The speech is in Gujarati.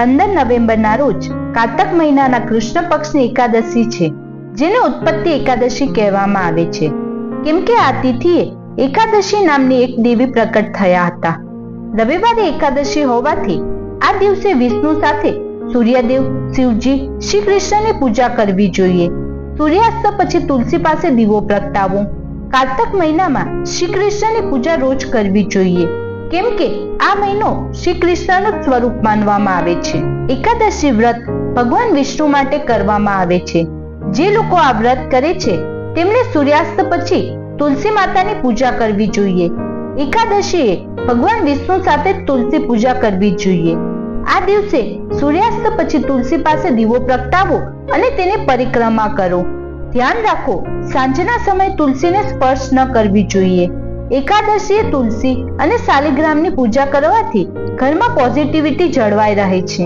પંદર નવેમ્બરના રોજ કારતક મહિનાના કૃષ્ણ પક્ષની એકાદશી છે, જેને ઉત્પત્તિ એકાદશી કહેવામાં આવે છે. કેમ કે આ તિથિએ એકાદશી નામની એક દેવી પ્રકટ થયા હતા. રવિવારે એકાદશી હોવાથી આ દિવસે વિષ્ણુ સાથે સૂર્યદેવ, શિવજી શ્રી કૃષ્ણની પૂજા કરવી જોઈએ. સૂર્યાસ્ત પછી તુલસી પાસે દીવો પ્રગટાવો કારતક મહિનામાં શ્રી કૃષ્ણની પૂજા રોજ કરવી જોઈએ. કેમ કે આ મહિનો શ્રી કૃષ્ણનું સ્વરૂપ માનવામાં આવે છે. એકાદશી વ્રત ભગવાન વિષ્ણુ માટે કરવામાં આવે છે. જે લોકો આ વ્રત કરે છે તેમણે સૂર્યાસ્ત પછી તુલસી માતાની પૂજા કરવી જોઈએ. એકાદશીએ ભગવાન વિષ્ણુ સાથે તુલસી પૂજા કરવી જોઈએ. આ દિવસે સૂર્યાસ્ત પછી તુલસી પાસે દીવો પ્રગટાવો અને તેને પરિક્રમા કરો. ધ્યાન રાખો, સાંજના સમયે તુલસીને સ્પર્શ ન કરવી જોઈએ. એકાદશીએ તુલસી અને શાલિગ્રામની પૂજા કરવાથી ઘરમાં પોઝિટિવિટી જળવાઈ રહે છે.